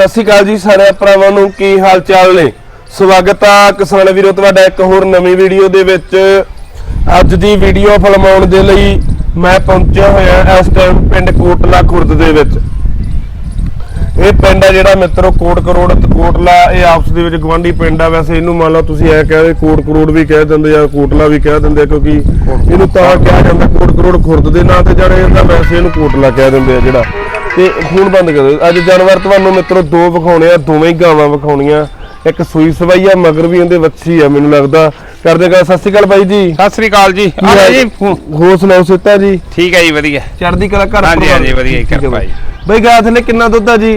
ਸਤਿ ਸ਼੍ਰੀ ਅਕਾਲ ਜੀ ਸਾਰੇ ਭਰਾਵਾਂ ਨੂੰ, ਕੀ ਹਾਲ ਚਾਲ ਨੇ? ਸਵਾਗਤ ਆ ਕਿਸਾਨ ਵੀਰੋ, ਤੁਹਾਡਾ ਇੱਕ ਹੋਰ ਨਵੀਂ ਵੀਡੀਓ ਦੇ ਵਿੱਚ। ਅੱਜ ਦੀ ਵੀਡੀਓ ਫਿਲਮਾਉਣ ਦੇ ਲਈ ਮੈਂ ਪਹੁੰਚਿਆ ਹੋਇਆ ਇਸ ਟਾਈਮ ਪਿੰਡ ਕੋਟਲਾ ਖੁਰਦ ਦੇ ਵਿੱਚ। ਇਹ ਪਿੰਡ ਆ ਜਿਹੜਾ ਮਿੱਤਰੋ ਕੋਟ ਕਰੋੜ ਤੇ ਕੋਟਲਾ, ਇਹ ਆਪਸ ਦੇ ਵਿੱਚ ਗਵਾਂਢੀ ਪਿੰਡ ਆ। ਵੈਸੇ ਇਹਨੂੰ ਮੰਨ ਲਓ ਤੁਸੀਂ ਐ ਕਹਦੇ ਕੋਟ ਕਰੋੜ ਵੀ ਕਹਿ ਦਿੰਦੇ ਆ, ਕੋਟਲਾ ਵੀ ਕਹਿ ਦਿੰਦੇ ਆ, ਕਿਉਂਕਿ ਇਹਨੂੰ ਤਾਂ ਕਿਹਾ ਜਾਂਦਾ ਕੋਟ ਕਰੋੜ ਖੁਰਦ ਦੇ ਨਾਂ ਤੇ, ਜਿਹੜੇ ਇਹਦਾ ਵੈਸੇ ਇਹਨੂੰ ਕੋਟਲਾ ਕਹਿ ਦਿੰਦੇ ਆ ਜਿਹੜਾ। ਤੇ ਫੋਨ ਬੰਦ ਕਰ ਅੱਜ ਜਾਨਵਰ ਤੁਹਾਨੂੰ ਮਿੱਤਰੋ ਦੋ ਵਿਖਾਉਣੇ ਆ ਦੋਵੇਂ ਗਾਵਾਂ ਵਿਖਾਉਣੀਆਂ। ਇੱਕ ਸੂਈ ਸਵਾਈ ਆ ਮਗਰ ਵੀ ਇਹਦੇ ਵੱਛੀ ਆ ਮੈਨੂੰ ਲੱਗਦਾ। ਕਰਦੇ ਗਾ ਸਤਿ ਸ਼੍ਰੀ ਅਕਾਲ ਬਾਈ ਜੀ। ਸਤਿ ਸ੍ਰੀ ਅਕਾਲ ਜੀ। ਆ ਜੀ ਫੋ- ਹੋਰ ਸੁਣਾਓ ਸਿੱਤਾ ਜੀ? ਠੀਕ ਹੈ ਜੀ ਵਧੀਆ। ਚੜ੍ਹਦੀ ਕਲਾ ਘਰ ਹਾਂਜੀ, ਪਰਿਵਾਰ? ਹਾਂਜੀ, ਵਧੀਆ ਜੀ, ਠੀਕ ਹੈ ਕਿਰਪਾ ਬਾਈ। ਜੀ। ਬਾਈ ਗਾਂ ਥੱਲੇ ਕਿੰਨਾ ਦੁੱਧ ਆ ਜੀ?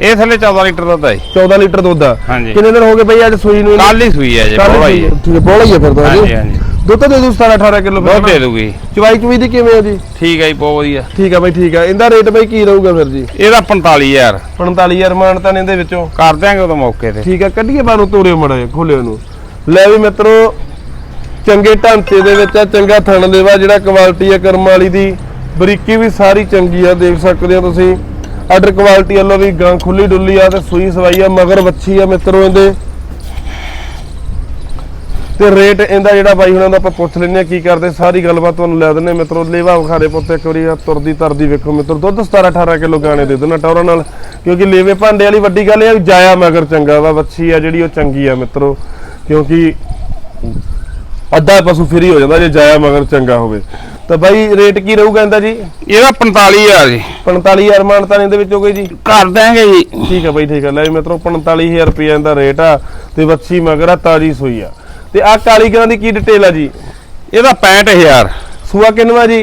ਇਹ ਥੱਲੇ 14 ਲੀਟਰ ਦੁੱਧ ਹੈ ਜੀ। 14 ਲੀਟਰ ਦੁੱਧ ਆ। ਹਾਂਜੀ। ਕਿੰਨੇ ਦਿਨ ਹੋ ਗਏ ਬਾਈ ਅੱਜ ਸੂਈ ਨੂੰ? ਕੱਲ ਹੀ ਸੂਈ ਹੈ ਜੀ ਕੱਲ੍ਹ ਬੋਲਾ ਹੀ ਹੈ ਠੀਕ ਹੈ ਬੋਲਾ ਹੀ ਆ ਫਿਰ ਤਾਂ ਹਾਂਜੀ। ਹਾਂਜੀ। ਦੁੱਧ ਤਾਂ ਦੇ ਦੂ 17 18 ਕਿਲੋ ਦੁੱਧ ਦੇ ਦੂਗੀ। ਚਵਾਈ ਚੁਈ ਦੀ ਕਿਵੇਂ ਆ ਜੀ? ਠੀਕ ਹੈ ਜੀ ਬਹੁਤ ਵਧੀਆ। ਠੀਕ ਆ ਬਾਈ ਠੀਕ ਆ। ਇਹਦਾ ਰੇਟ ਬਾਈ ਕੀ ਰਹੂਗਾ ਫਿਰ ਜੀ? ਇਹਦਾ 45000 45000 ਮਾਨਤਾ ਨੇ ਇਹਦੇ ਵਿੱਚੋਂ। ਕਰ ਦਿਆਂਗੇ ਉਦੋਂ ਮੌਕੇ ਤੇ। ਠੀਕ ਆ ਕੱਢੀਏ ਬਾਹਰੋਂ ਤੋਰਿਓ ਮੜਾ ਖੋਲਿਓ ਨੂੰ ਲੈ ਵੀ ਮਿੱਤਰੋ ਚੰਗੇ ਢਾਂਚੇ ਦੇ ਵਿੱਚ ਆ ਚੰਗਾ ਥਣ ਲੇਵਾ ਜਿਹੜਾ ਕੁਆਲਿਟੀ ਆ ਕਰਮ ਵਾਲੀ ਦੀ ਬਰੀਕੀ ਵੀ ਸਾਰੀ ਚੰਗੀ ਆ ਦੇਖ ਸਕਦੇ ਹੋ ਤੁਸੀਂ। ਆਰਡਰ ਕੁਆਲਿਟੀ ਵੱਲੋਂ ਵੀ ਗਾਂ ਖੁੱਲੀ ਡੁੱਲੀ ਆ ਤੇ ਸੂਈ ਸਵਾਈ ਆ ਮਗਰ ਵੱਛੀ ਆ ਮਿੱਤਰੋ ਇਹਦੇ। ਤੇ ਰੇਟ ਇਹਦਾ ਜਿਹੜਾ ਬਾਈ ਹੁਣਾਂ ਦਾ ਆਪਾਂ ਪੁੱਛ ਲੈਂਦੇ ਆ ਕੀ ਕਰਦੇ ਸਾਰੀ ਗੱਲਬਾਤ ਤੁਹਾਨੂੰ ਲੈ ਦਿੰਨੇ ਮਿੱਤਰੋ ਲੇਵਾ ਵਿਖਾਰੇ ਪੁੱਤ ਇੱਕ ਵਾਰੀ ਆ ਤੁਰਦੀ ਤਰਦੀ ਵੇਖੋ ਮਿੱਤਰ। ਦੁੱਧ 17 18 ਕਿਲੋ ਗਾਣੇ ਦੇ ਦੇਣਾ ਟੌਰਾਂ ਨਾਲ ਕਿਉਂਕਿ ਲੇਵੇ ਭਾਂਡੇ ਵਾਲੀ ਵੱਡੀ ਗੱਲ ਇਹ ਆ ਜਾਇਆ ਮਗਰ ਚੰਗਾ ਵਾ ਵੱਛੀ ਆ ਜਿਹੜੀ ਉਹ ਚੰਗੀ ਆ ਮਿੱਤਰੋ। ਕਿਉਂਕਿ ਅੱਧਾ ਪਸ਼ੂ ਫਰੀ ਹੋ ਜਾਂਦਾ ਜੇ ਜਾਇਆ ਮਗਰ ਚੰਗਾ ਹੋਵੇ। ਤਾਂ ਬਾਈ ਰੇਟ ਕੀ ਰਹੂਗਾ ਇਹਦਾ ਜੀ? ਇਹਦਾ 45000 ਜੀ। 45000 ਮਾਨਤਾ ਇਹਦੇ ਵਿੱਚ ਹੋ ਗਈ ਜੀ? ਕਰ ਦਿਆਂਗੇ ਜੀ। ਠੀਕ ਆ ਬਾਈ ਠੀਕ ਆ। ਲੈ ਮਿੱਤਰੋ 45000 ਰੁਪਏ ਇਹਦਾ ਰੇਟ ਆ ਤੇ ਵੱਛੀ ਮਗਰ ਆ ਤਾਜੀ ਸੂਈ ਆ। ਤੇ ਆ ਕਾਲੀ ਗਾਂ ਦੀ ਕੀ ਡਿਟੇਲ ਆ ਜੀ? ਇਹਦਾ 65000 ਸੂਆ ਕਿੰਨਵਾ ਜੀ?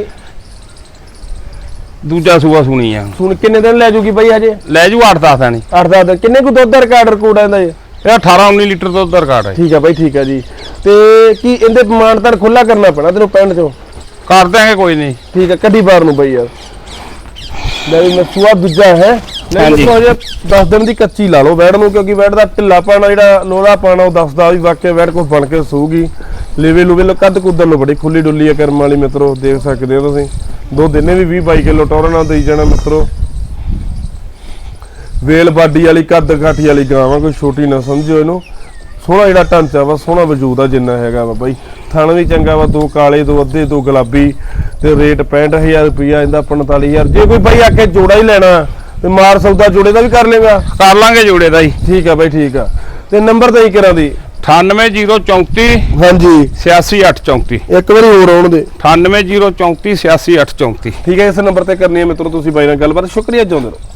ਦੂਜਾ ਸੂਆ ਸੁਣੀ ਆ। ਸੁਣ ਕਿੰਨੇ ਦਿਨ ਲੈ ਜੂਗੀ ਬਾਈ ਹਜੇ? ਲੈ ਜੂ 8-10 ਦਿਨ 8-10 ਦਿਨ। ਕਿੰਨੇ ਕੁ ਦੁੱਧ ਦਾ ਰਿਕਾਰਡ ਰਿਕਾਰਡ ਆਂਦਾ ਜੀ? ਇਹ 18-19 ਲੀਟਰ ਦੁੱਧ ਦਾ ਰਿਕਾਰਡ ਹੈ ਠੀਕ ਆ ਬਾਈ ਠੀਕ ਆ ਜੀ। ਤੇ ਕੀ ਇਹਦੇ ਮਾਨਤਾਰ ਖੁੱਲਾ ਕਰਨਾ ਪੈਣਾ ਤੈਨੂੰ ਪਿੰਡ ਚੋਂ? ਕਰ ਦਿਆਂਗੇ ਕੋਈ ਨਹੀਂ। ਠੀਕ ਆ ਕੱਢੀ ਬਾਹਰ ਨੂੰ ਬਾਈ ਯਾਰ। ਲੈ ਵੀ ਮੈਂ ਸੂਆ ਦੂਜਾ ਹੈ। ਨਹੀਂ ਹਾਂਜੀ। ਜੇ 10 ਦਿਨ ਦੀ ਕੱਚੀ ਲਾ ਲਓ ਵੈੜ ਨੂੰ ਕਿਉਂਕਿ ਵੈੜ ਦਾ ਢਿੱਲਾ ਪਾਣਾ ਜਿਹੜਾ ਲੋਹਾ ਪਾਣਾ ਉਹ ਦੱਸਦਾ ਵੀ ਵਾਕਿਆ ਵੈੜ ਕੁਝ ਬਣ ਕੇ ਸੂਗੀ ਲੇਵੇ ਲੂਵੇ ਲੋ ਕੱਦ ਕੁੱਦਣ ਨੂੰ ਬੜੀ ਖੁੱਲੀ ਡੁੱਲੀ ਆ ਕਰਮ ਵਾਲੀ ਮਿੱਤਰੋ ਦੇਖ ਸਕਦੇ ਹੋ ਤੁਸੀਂ। ਦੋ ਦਿਨੇ ਵੀ 20 22 ਕਿਲੋ ਟੌਰਾਂ ਨਾਲ ਦੇਈ ਜਾਣਾ ਮਿੱਤਰੋ। ਵੇਲ ਬਾਡੀ ਵਾਲੀ ਕੱਦ ਕਾਠੀ ਵਾਲੀ ਗਾਂ ਵਾ ਕੋਈ ਛੋਟੀ ਨਾ ਸਮਝਿਓ ਇਹਨੂੰ। ਸੋਹਣਾ ਜਿਹੜਾ ਢਾਂਚਾ ਵਾ ਸੋਹਣਾ ਵਜੂਦ ਆ ਜਿੰਨਾ ਹੈਗਾ ਵਾ ਬਾਈ। ਥਣ ਵੀ ਚੰਗਾ ਵਾ ਦੋ ਕਾਲੇ ਦੋ ਅੱਧੇ ਦੋ ਗੁਲਾਬੀ ਤੇ ਰੇਟ 65000 ਰੁਪਇਆ ਇਹਦਾ 45000 ਜੇ ਕੋਈ ਬਾਈ ਆਕੇ ਜੋੜਾ ਹੀ ਲੈਣਾ ਤੇ ਮਾਰ ਸੌਦਾ ਜੋੜੇ ਦਾ ਵੀ ਕਰ ਲੇਗਾ? ਕਰ ਲਾਂਗੇ ਜੋੜੇ ਦਾ ਜੀ। ਠੀਕ ਆ ਬਾਈ ਠੀਕ ਆ। ਤੇ ਨੰਬਰ ਤਾਂ ਹੀ ਕਰਾਂ ਦੀ 98034 ਹਾਂਜੀ। 86834 ਇੱਕ ਵਾਰੀ ਹੋਰ ਆਉਣ ਦੇ। 98034 86834 ਠੀਕ ਹੈ ਇਸ ਨੰਬਰ ਤੇ ਕਰਨੀ ਹੈ ਮਿੱਤਰੋ ਤੁਸੀਂ ਬਾਈ ਨਾਲ ਗੱਲਬਾਤ। ਸ਼ੁਕਰੀਆ ਚਾਹੁੰਦੇ ਰਹੋ